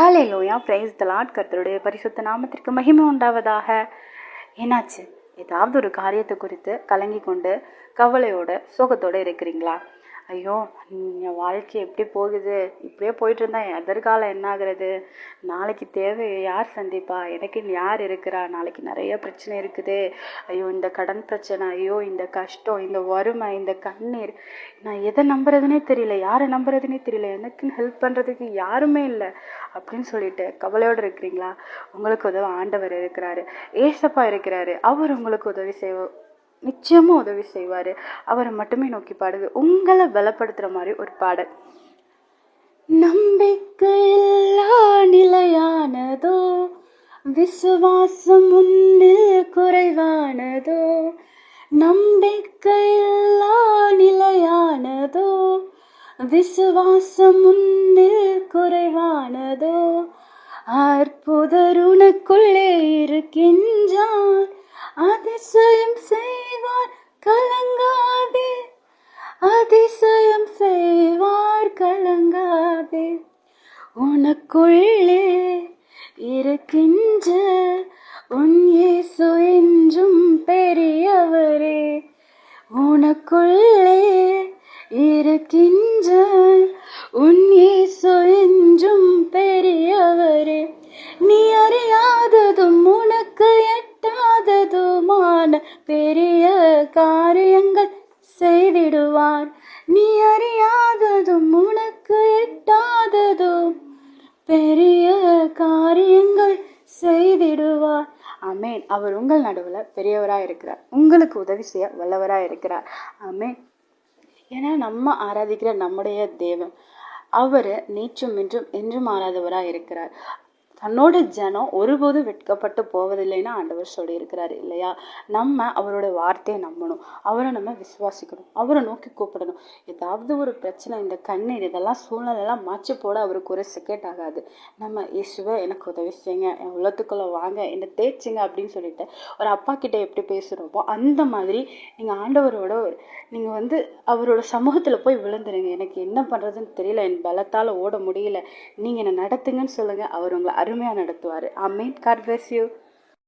ஹாலே Loya price lot கர்த்தருடைய பரிசுத்த நாமத்திற்கு மகிமை உண்டாவதாக. என்னாச்சு? ஏதாவது ஒரு காரியத்தை குறித்து கலங்கி கொண்டு கவலையோட சோகத்தோட இருக்கிறீங்களா? ஐயோ என் வாழ்க்கை எப்படி போகுது? இப்படியே போயிட்டு இருந்தா எதிர்காலம் என்ன ஆகுறது? நாளைக்கு தேவை யார் சந்திப்பா? எனக்கு யார் இருக்கிறா? நாளைக்கு நிறைய பிரச்சனை இருக்குது. ஐயோ இந்த கடன் பிரச்சனை ஐயோ இந்த கஷ்டம் இந்த வறுமை இந்த கண்ணீர். நான் எதை நம்புறதுனே தெரியல. யாரை நம்புறதுனே தெரியல. எனக்குன்னு ஹெல்ப் பண்ணுறதுக்கு யாருமே இல்லை. அப்படின்னு சொல்லிட்டு கவலையோடு இருக்கிறீங்களா? உங்களுக்கு உதவ ஆண்டவர் இருக்கிறாரு. ஏசப்பா இருக்கிறாரு. அவர் உங்களுக்கு உதவி செய்வ நிச்சயமா உதவி செய்வார். அவரை மட்டுமே நோக்கி பாடுது. உங்களை பலப்படுத்துகிற மாதிரி ஒரு பாடல். நம்பிக்கையில்லா நிலையானதோ விசுவாசம் முன்னில் குறைவானதோ நம்பிக்கையில்லா நிலையானதோ விசுவாசம் முன்னில் குறைவானதோ அற்புதர் உனக்குள்ளே இருக்கின்றார் அதிசயம் செய்வார் உனக்குள்ளே இருக்கின்ற உன் இயேசு என்றும் பெரியவரே. உனக்குள்ளே இருக்கின்ற உன் இயேசு என்றும் பெரியவரே. நீ அறியாததும் உனக்கு எட்டாததுமான பெரிய காரியங்கள் செய்திடுவார். நீ அறியாததும் உனக்கு பெரிய காரியங்கள் செய்திடுவார். அமேன் அவர் உங்கள் நடுவில் பெரியவராக இருக்கிறார். உங்களுக்கு உதவி செய்ய வல்லவராக இருக்கிறார். அமேன் ஏன்னா நம்ம ஆராதிக்கிற நம்முடைய தேவன். அவர் நேற்றும் இன்றும் என்றும் ஆராதவராக இருக்கிறார். தன்னோட ஜனம் ஒருபோதும் வெட்கப்பட்டு போவதில்லைன்னு ஆண்டவர் சொல்லியிருக்கிறாரு இல்லையா? நம்ம அவரோட வார்த்தையை நம்பணும். அவரை நம்ம விசுவாசிக்கணும். அவரை நோக்கி கூப்பிடணும். ஏதாவது ஒரு பிரச்சனை இந்த கண்ணீர் இதெல்லாம் சூழ்நிலையெல்லாம் மாற்றி போட அவருக்கு ஒரு செகண்ட் ஆகாது. நம்ம இயேசுவை எனக்கு உதவி செய்யுங்க. என் உள்ளத்துக்குள்ளே வாங்க. என்னை தேய்ச்சிங்க அப்படின்னு சொல்லிட்டு ஒரு அப்பா கிட்ட எப்படி பேசுகிறோமோ அந்த மாதிரி நீங்கள் ஆண்டவரோட நீங்கள் வந்து அவரோட சமூகத்தில் போய் விழுந்துருங்க. எனக்கு என்ன பண்ணுறதுன்னு தெரியல. என் பலத்தால் ஓட முடியல. நீங்கள் என்னை நடத்துங்கன்னு சொல்லுங்கள் அவர் உங்களை அருமையாக நடத்துவார். அமீன். God bless you